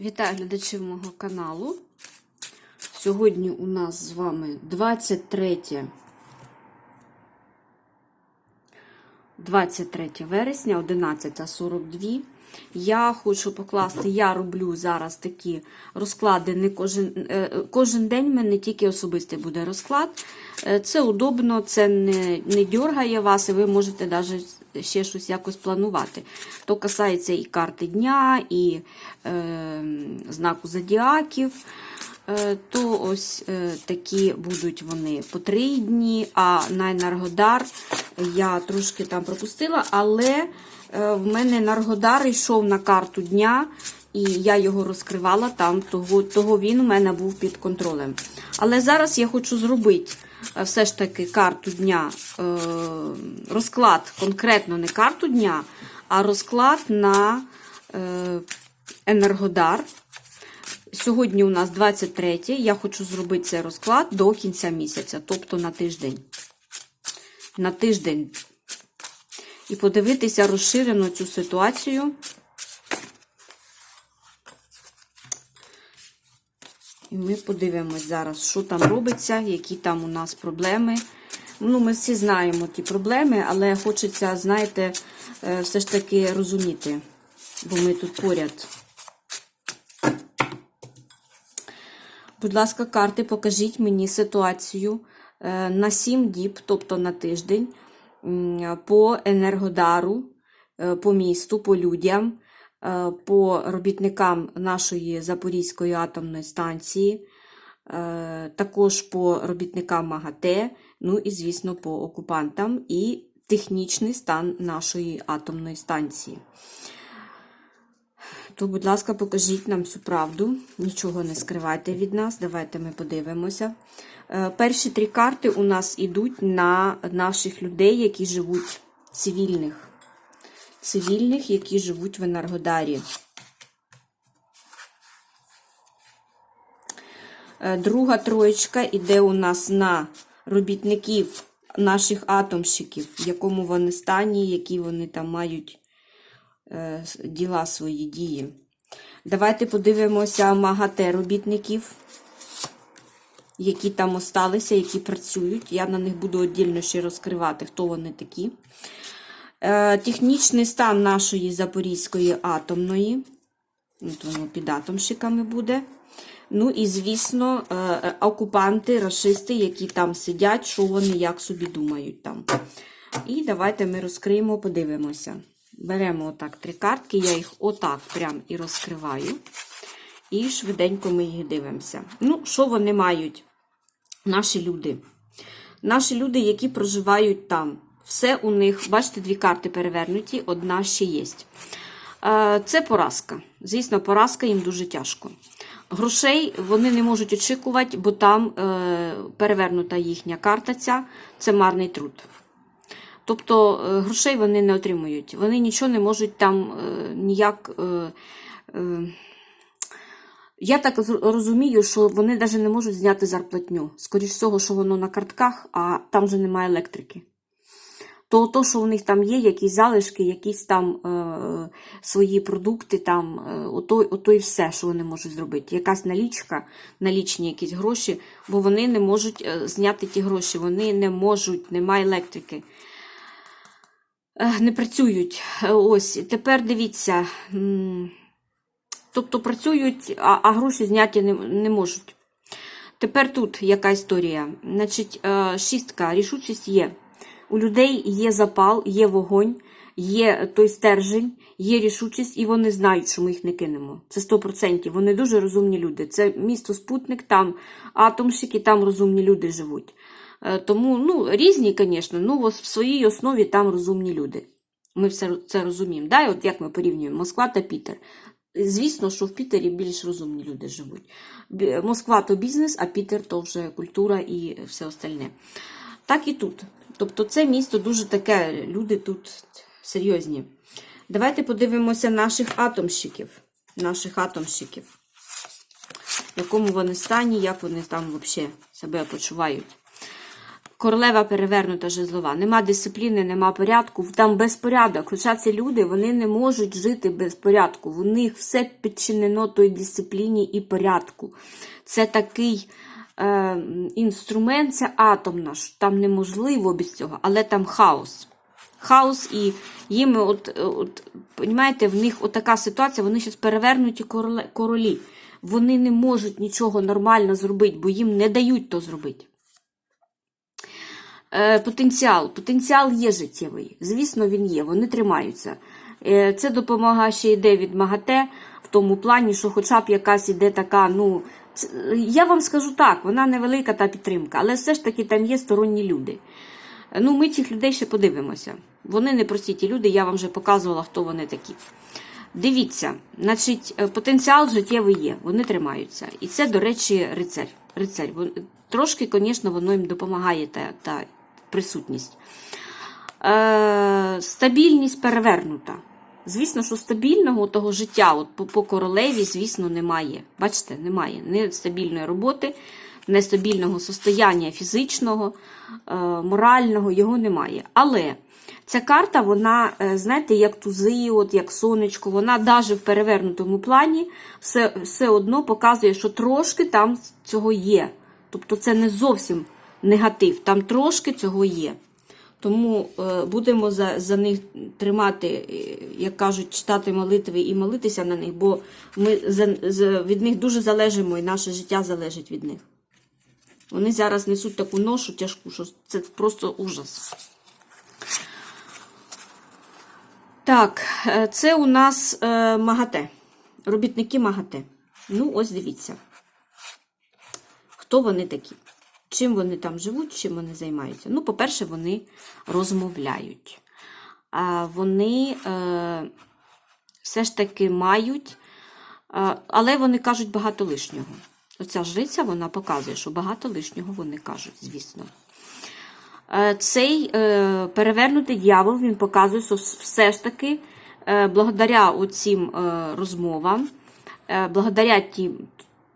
Вітаю глядачів мого каналу. Сьогодні у нас з вами 23 23 вересня, 11.42. Я хочу покласти, я роблю зараз такі розклади. Не кожен, е, кожен день в мене тільки особистий буде розклад. Е, Це удобно, це не, не дергає вас, і ви можете навіть ще щось якось планувати. То касається і карти дня, і е, знаку зодіаків. Е, То ось е, такі будуть вони по три дні, а на Енергодар я трошки там пропустила, але е, в мене Енергодар йшов на карту дня, і я його розкривала там, того, того він у мене був під контролем. Але зараз я хочу зробити все ж таки карту дня, е, розклад конкретно не карту дня, а розклад на е, Енергодар. Сьогодні у нас 23. Я хочу зробити цей розклад до кінця місяця, тобто на тиждень. На тиждень. І подивитися розширено цю ситуацію. І ми подивимось зараз, що там робиться, які там у нас проблеми. Ну, ми всі знаємо ті проблеми, але хочеться, знаєте, е, все ж таки розуміти, бо ми тут поряд. Будь ласка, карти, покажіть мені ситуацію е, на 7 діб, тобто на тиждень, по енергодару, е, по місту, по людям, по робітникам нашої Запорізької атомної станції, е, також по робітникам МАГАТЕ, ну і, звісно, по окупантам і технічний стан нашої атомної станції. То, будь ласка, покажіть нам всю правду. Нічого не скривайте від нас. Давайте ми подивимося. Е, Перші три карти у нас йдуть на наших людей, які живуть цивільних. Цивільних, які живуть в Енергодарі. Е, Друга троєчка йде у нас на робітників наших атомщиків, в якому вони стані, які вони там мають е, діла свої дії. Давайте подивимося МАГАТЕ робітників, які там осталися, які працюють. Я на них буду віддільно ще розкривати, хто вони такі. Е, Технічний стан нашої Запорізької атомної. От під атомщиками буде. Ну і, звісно, е, е, окупанти, расисти, які там сидять, що вони як собі думають там. І давайте ми розкриємо, подивимося. Беремо отак три картки, я їх отак прям і розкриваю. І швиденько ми їх дивимося. Ну, що вони мають? Наші люди. Наші люди, які проживають там. Все у них, бачите, дві карти перевернуті, одна ще є. Е, Це поразка. Звісно, поразка їм дуже тяжко. Грошей вони не можуть очікувати, бо там е, перевернута їхня карта. ця, Це марний труд. Тобто е, грошей вони не отримують. Вони нічого не можуть там ніяк. Я так розумію, що вони навіть не можуть зняти зарплатню. Скоріше всього, що воно на картках, а там вже немає електрики. То, то, що у них там є, якісь залишки, якісь там е, свої продукти, там, е, ото, ото і все, що вони можуть зробити. Якась налічка, налічні якісь гроші, бо вони не можуть е, зняти ті гроші, вони не можуть, немає електрики. Е, Не працюють. Е, Ось, тепер дивіться. Тобто працюють, а, а гроші зняті не, не можуть. Тепер тут яка історія. Значить, шістка, рішучість є. У людей є запал, є вогонь, є той стержень, є рішучість, і вони знають, що ми їх не кинемо. Це 100%. Вони дуже розумні люди. Це місто Спутник, там атомщики, там розумні люди живуть. Е, Тому ну, різні, звісно, ну в своїй основі там розумні люди. Ми все це розуміємо. Да? От як ми порівнюємо Москва та Пітер. Звісно, що в Пітері більш розумні люди живуть. Москва то бізнес, а Пітер то вже культура і все остальне. Так і тут. Тобто це місто дуже таке, люди тут серйозні. Давайте подивимося наших атомщиків. Наших атомщиків. В якому вони стані, як вони там взагалі себе почувають. королева перевернута жезлова. Нема дисципліни, нема порядку, там безпорядок. Хоча ці люди вони не можуть жити без порядку. В них все підчинено той дисципліні і порядку. Це такий е, інструмент, це атом наш. Там неможливо без цього, але там хаос. Хаос і їм, от, от, понімаєте, в них така ситуація, вони зараз перевернуті королі. Вони не можуть нічого нормально зробити, бо їм не дають то зробити. Е, потенціал. Потенціал є життєвий. Звісно, він є, вони тримаються. Е, це допомога ще йде від МАГАТЕ в тому плані, що хоча б якась іде така, ну. Я вам скажу так, вона невелика та підтримка, але все ж таки там є сторонні люди. Ну, ми цих людей ще подивимося. Вони не прості ті люди, я вам вже показувала, хто вони такі. Дивіться, значить, е, потенціал життєвий є, вони тримаються. І це, до речі, рицарь. рицарь. Трошки, звісно, воно їм допомагає та, та присутність. Е, стабільність перевернута. Звісно, що стабільного того життя от по, по королеві, звісно, немає. Бачите, немає ні стабільної роботи, ні стабільного состояння фізичного, е, морального, його немає. Але ця карта, вона, е, знаєте, як тузи, от, як сонечко, вона навіть в перевернутому плані все, все одно показує, що трошки там цього є. Тобто це не зовсім негатив, там трошки цього є. Тому е, будемо за, за них тримати, е, як кажуть, читати молитви і молитися на них, бо ми за, за, від них дуже залежимо, і наше життя залежить від них. Вони зараз несуть таку ношу тяжку, що це просто ужас. Так, е, це у нас е, МАГАТЕ. Робітники МАГАТЕ. Ну, ось дивіться. Хто вони такі? Чим вони там живуть, чим вони займаються? Ну, по-перше, вони розмовляють. А вони е, все ж таки мають, е, але вони кажуть багато лишнього. Оця жриця вона показує, що багато лишнього вони кажуть, звісно. Е, Цей е, перевернутий дьявол він показує, що все ж таки, благодаря цим розмовам, благодаря ті,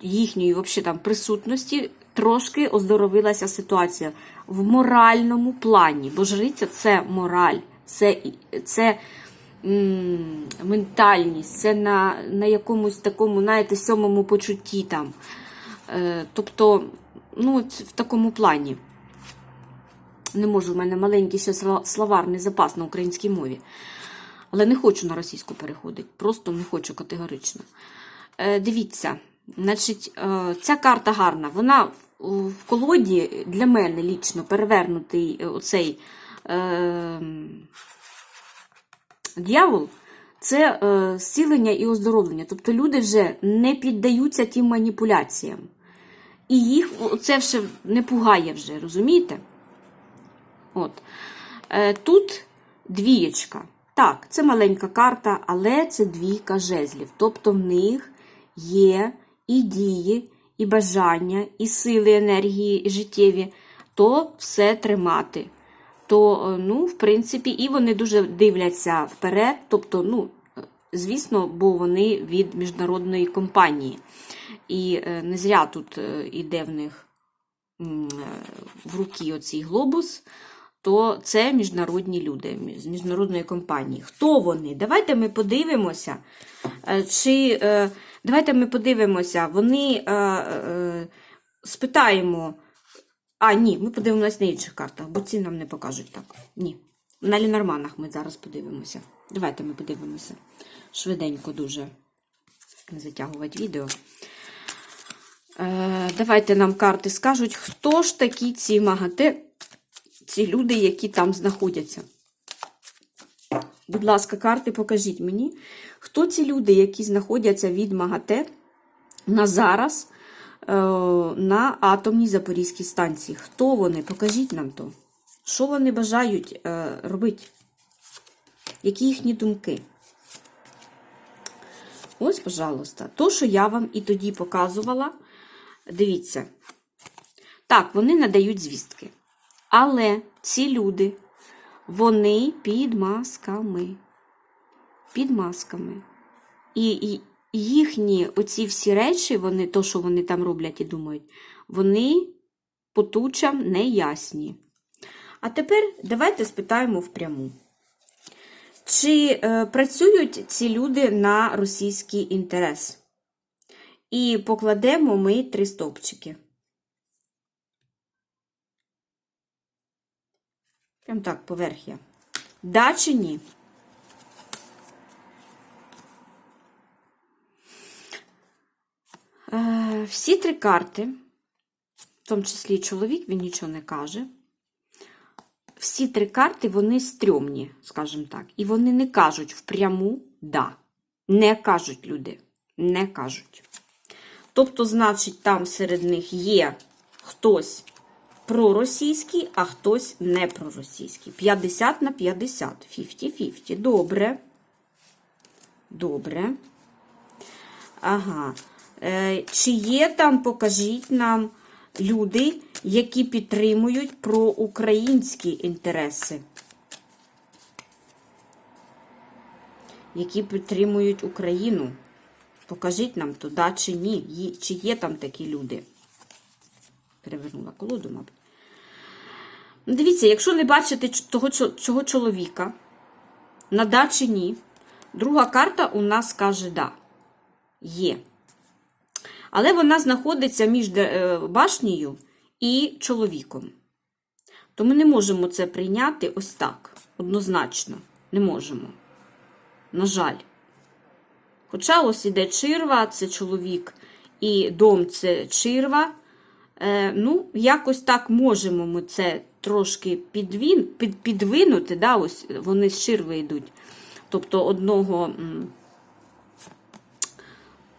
їхньої вообще, там, присутності, трошки оздоровилася ситуація в моральному плані. Бо жриця це мораль, це, це м, ментальність, це на, на якомусь такому, знаєте, сьомому почутті там. Е, тобто, ну, в такому плані. Не можу, в мене маленький ще словарний запас на українській мові. Але не хочу на російську переходити. Просто не хочу категорично. Е, дивіться, значить, е, ця карта гарна. Вона в, колоді для мене лічно перевернутий е, оцей е, дьявол. Це е, зцілення і оздоровлення. Тобто люди вже не піддаються тим маніпуляціям. І їх це все не пугає вже, розумієте? От. Е, тут двієчка. Так, це маленька карта, але це двійка жезлів. Тобто в них є і дії, і бажання, і сили, енергії і життєві, то все тримати. То, е, ну, в принципі, і вони дуже дивляться вперед. Тобто, ну, е, звісно, бо вони від міжнародної компанії. І е, не зря тут іде в них в руки оцей глобус, то це міжнародні люди з міжнародної компанії. Хто вони? Давайте ми подивимося. Чи давайте ми подивимося, вони е, е, спитаємо. А, ні, ми подивимося на інших картах, бо ці нам не покажуть так. Ні. На Лінорманах ми зараз подивимося. Давайте ми подивимося. Швиденько дуже не затягувати відео. Е, давайте нам карти скажуть, хто ж такі ці магати, ці люди, які там знаходяться. Будь ласка, карти, покажіть мені, хто ці люди, які знаходяться від МАГАТЕ на зараз е, на атомній Запорізькій станції. Хто вони? Покажіть нам то. Що вони бажають е, робити? Які їхні думки? Ось, пожалуйста, то, що я вам і тоді показувала. Дивіться. Так, вони надають звістки. Але ці люди, вони під масками. Під масками. І, їхні оці всі речі, вони, то, що вони там роблять і думають, вони по тучам неясні. А тепер давайте спитаємо впряму. Чи е, працюють ці люди на російський інтерес? І покладемо ми три стовпчики. Прям так, поверхня. Да чи ні? Е, всі три карти, в тому числі чоловік, він нічого не каже. Всі три карти, вони стрьомні, скажімо так. І вони не кажуть впряму да. Не кажуть люди. Не кажуть. Тобто, значить, там серед них є хтось проросійський, а хтось не проросійський. 50 на 50. 50-50. Добре. Добре. Ага. Е, Чи є там, покажіть нам, люди, які підтримують проукраїнські інтереси? Які підтримують Україну? Покажіть нам то, да чи ні. Чи є там такі люди? Перевернула колоду, мабуть. Дивіться, якщо не бачите того чо- цього чоловіка, на да чи ні, друга карта у нас каже да. Є. Але вона знаходиться між е, башнею і чоловіком. То ми не можемо це прийняти ось так. Однозначно. Не можемо. На жаль. Хоча ось іде чирва, це чоловік, і дом це чирва. Е, ну, якось так можемо ми це трошки підвін, під, підвинути. Да, ось вони з чирви йдуть. Тобто одного.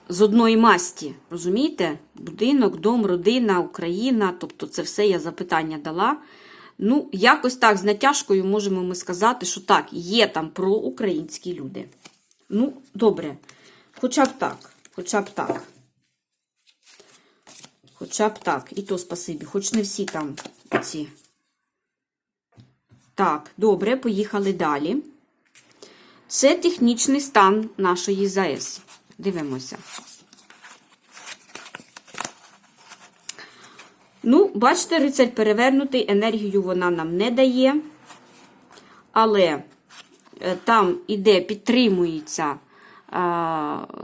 з одної масті, розумієте? Будинок, дом, родина, Україна, тобто це все я запитання дала. Ну, якось так, з натяжкою можемо ми сказати, що так, є там проукраїнські люди. Ну, добре. Хоча б так, хоча б так. Хоча б так. І то спасибі. Хоч не всі там ці. Так, добре, поїхали далі. Це технічний стан нашої ЗАЕС. Дивимося. Ну, бачите, рицарь перевернутий, енергію вона нам не дає. Але е, там іде, підтримується а, е,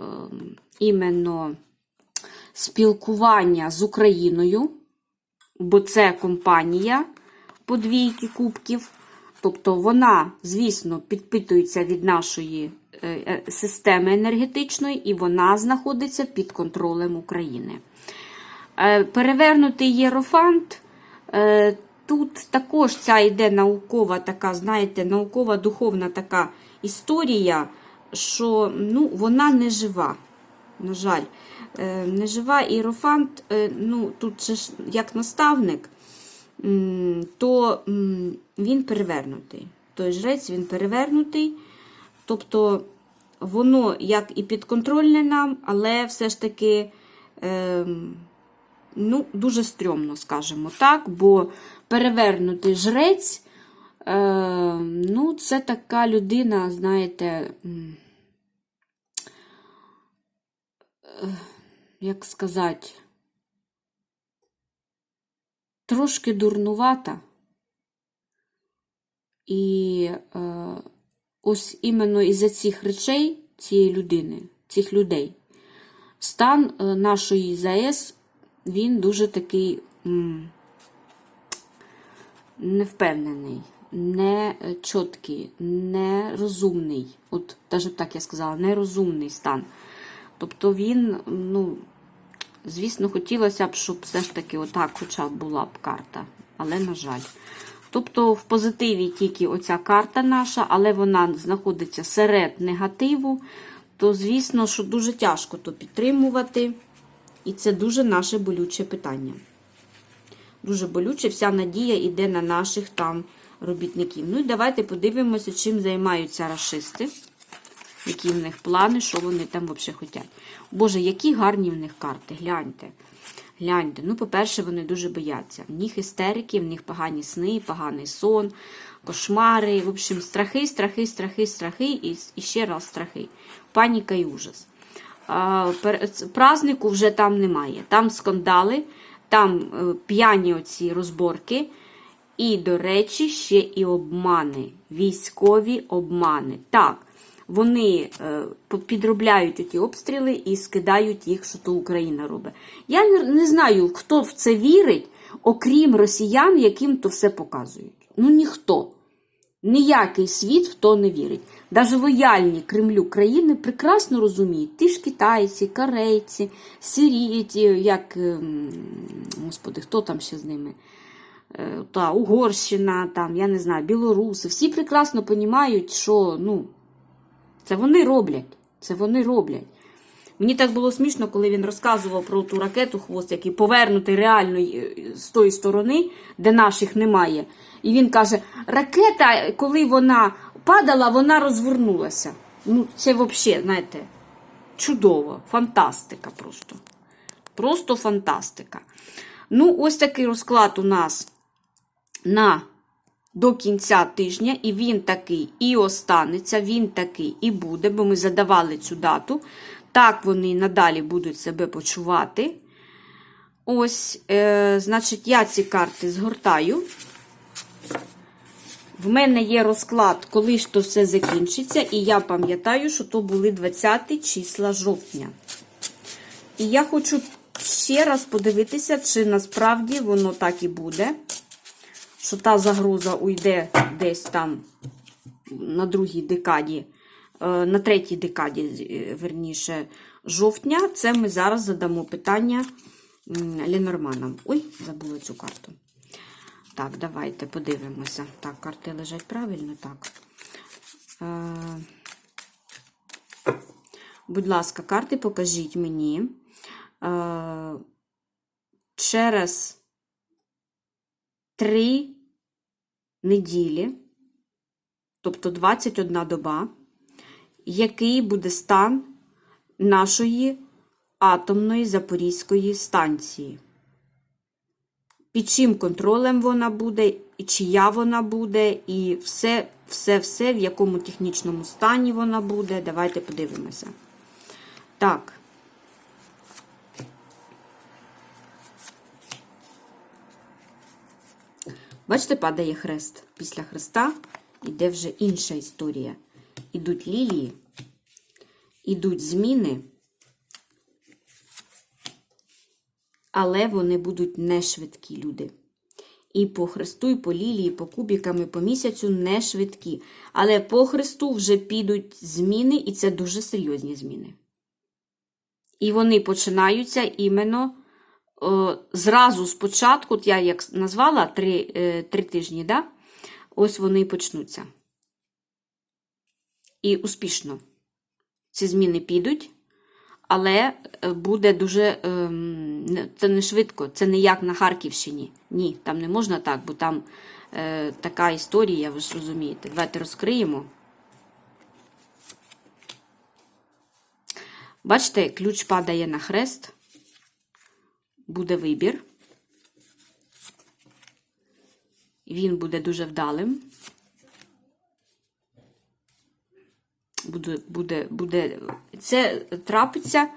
іменно спілкування з Україною, бо це компанія подвійки кубків. Тобто вона, звісно, підпитується від нашої е, е, системи енергетичної, і вона знаходиться під контролем України. Е, Перевернутий єрофант. Тут також ця йде наукова така, знаєте, наукова духовна така історія, що ну, вона не жива. На жаль, не жива іерофант, ну, тут же як наставник, то він перевернутий. Той жрець він перевернутий. Тобто воно як і підконтрольне нам, але все ж таки е, ну, дуже стрьомно, скажімо так, бо перевернутий жрець, е, ну, це така людина, знаєте, е, як сказати, трошки дурнувата. І е, ось іменно із-за цих речей цієї людини, цих людей, стан е, нашої ЗАЕС, він дуже такий м, невпевнений, не е, чіткий, нерозумний. От, навіть так я сказала, нерозумний стан. Тобто він, ну, звісно, хотілося б, щоб все ж таки отак хоча б була б карта, але, на жаль. Тобто в позитиві тільки оця карта наша, але вона знаходиться серед негативу, то, звісно, що дуже тяжко то підтримувати. І це дуже наше болюче питання. Дуже болюче, вся надія йде на наших там робітників. Ну і давайте подивимося, чим займаються расисти, які в них плани, що вони там взагалі хочуть. Боже, які гарні в них карти, гляньте. Гляньте, ну, по-перше, вони дуже бояться. В них істерики, в них погані сни, поганий сон, кошмари. В общем, страхи, страхи, страхи, страхи і, і ще раз страхи. Паніка і ужас. А, Празднику вже там немає. Там скандали, там е, п'яні оці розборки. І, до речі, ще і обмани, військові обмани. Так, вони е, підробляють оті обстріли і скидають їх, що то Україна робить. Я не, знаю, хто в це вірить, окрім росіян, яким то все показують. Ну ніхто. Ніякий світ в то не вірить. Даже лояльні Кремлю країни прекрасно розуміють. Ті ж китайці, корейці, сирії, ті, як, ем, господи, хто там ще з ними? Е, Та, Угорщина, там, я не знаю, білоруси. Всі прекрасно розуміють, що ну, це вони роблять. Це вони роблять. Мені так було смішно, коли він розказував про ту ракету хвост, який повернутий реально е, з тої сторони, де наших немає. І він каже: ракета, коли вона падала, вона розвернулася. Ну, це взагалі, знаєте, чудово, фантастика просто. Просто фантастика. Ну, ось такий розклад у нас на до кінця тижня, і він такий і останеться, він такий і буде, бо ми задавали цю дату. Так вони надалі будуть себе почувати. Ось, е, значить, я ці карти згортаю. В мене є розклад, коли ж то все закінчиться, і я пам'ятаю, що то були 20 числа жовтня. І я хочу ще раз подивитися, чи насправді воно так і буде що та загроза уйде десь там на другій декаді, е, на третій декаді, е, верніше, жовтня. Це ми зараз задамо питання Ленорманам. Ой, забула цю карту. Так, давайте подивимося. Так, карти лежать правильно, так. Е, Будь ласка, карти покажіть мені. Через три неділі, тобто 21 доба, який буде стан нашої атомної Запорізької станції. Під чим контролем вона буде, і чия вона буде, і все, все, все, в якому технічному стані вона буде. Давайте подивимося. Так. Бачите, падає хрест. Після хреста йде вже інша історія. Ідуть лілії, ідуть зміни, але вони будуть не швидкі люди. І по хресту, і по лілії, по кубікам, і по місяцю не швидкі. Але по хресту вже підуть зміни, і це дуже серйозні зміни. І вони починаються іменно зразу спочатку, я як назвала три, е, три тижні, да? ось вони і почнуться. І успішно ці зміни підуть, але е, буде дуже. ем, Це не швидко, це не як на Харківщині. Ні, там не можна так, бо там е, така історія, ви ж розумієте. Давайте розкриємо. Бачите, ключ падає на хрест буде вибір. Він буде дуже вдалим. Буде, буде, буде. Це трапиться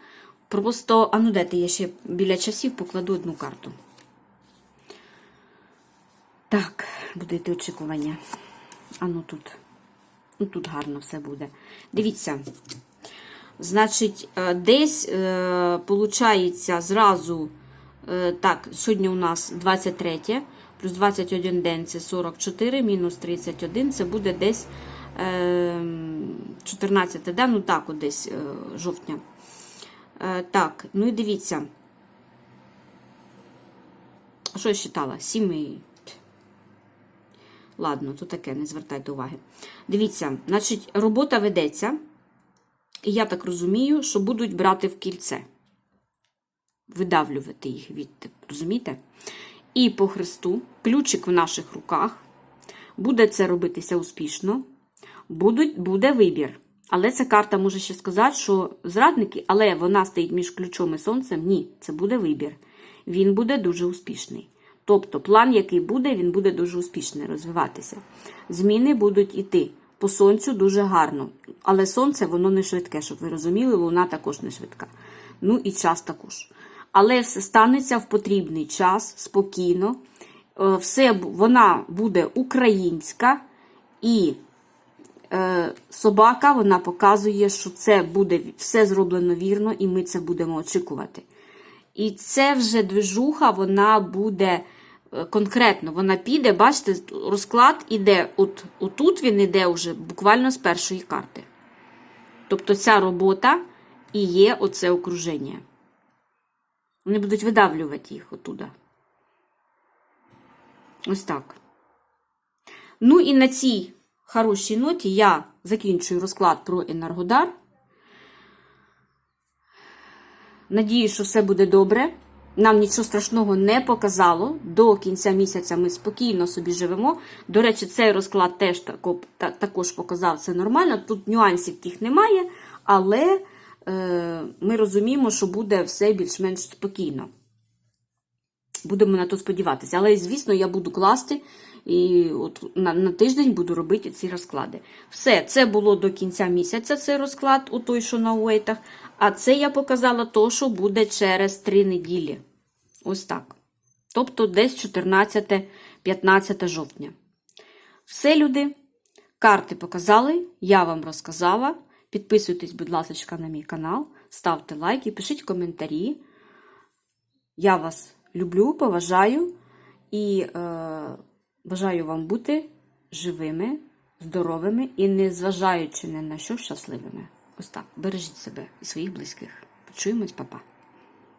просто. А ну дайте я ще біля часів покладу одну карту. Так, буде йти очікування. А ну тут. Ну тут гарно все буде. Дивіться. Значить, е, десь, е, зразу. Е, Так, сьогодні у нас 23, плюс 21 день це 44, мінус 31, це буде десь е, 14 да? ну так, десь е, жовтня. Е, Так, ну і дивіться. Що я читала? 7 і... Ладно, то таке, не звертайте уваги. Дивіться, значить, робота ведеться. І я так розумію, що будуть брати в кільце видавлювати їх від, розумієте? І по хресту, ключик в наших руках, буде це робитися успішно, будуть, буде вибір. Але ця карта може ще сказати, що зрадники, але вона стоїть між ключом і сонцем. Ні, це буде вибір. Він буде дуже успішний. Тобто, план, який буде, він буде дуже успішний розвиватися. Зміни будуть іти. По сонцю дуже гарно. Але сонце, воно не швидке, щоб ви розуміли, луна також не швидка. Ну і час також. Але все станеться в потрібний час, спокійно. е, все, вона буде українська і е, собака вона показує, що це буде все зроблено вірно, і ми це будемо очікувати. І це вже движуха, вона буде е, конкретно, вона піде, бачите, розклад іде, от, отут він іде вже буквально з першої карти. Тобто ця робота і є оце окруження. Вони будуть видавлювати їх отуда. Ось так. Ну і на цій хорошій ноті я закінчую розклад про Енергодар. Надію, що все буде добре. Нам нічого страшного не показало. До кінця місяця ми спокійно собі живемо. До речі, цей розклад теж також показав це нормально. Тут нюансів тих немає, але ми розуміємо, що буде все більш-менш спокійно. Будемо на то сподіватися. Але, звісно, я буду класти і от на, на тиждень буду робити ці розклади. Все, це було до кінця місяця цей розклад, у той, що на уейтах. А це я показала то, що буде через 3 неділі. Ось так. Тобто десь 14-15 жовтня. Все, люди. Карти показали, я вам розказала. Підписуйтесь, будь ласка, на мій канал, ставте лайки, пишіть коментарі. Я вас люблю, поважаю і е, бажаю вам бути живими, здоровими і незважаючи ні на що щасливими. Ось так. Бережіть себе і своїх близьких. Почуємось, папа.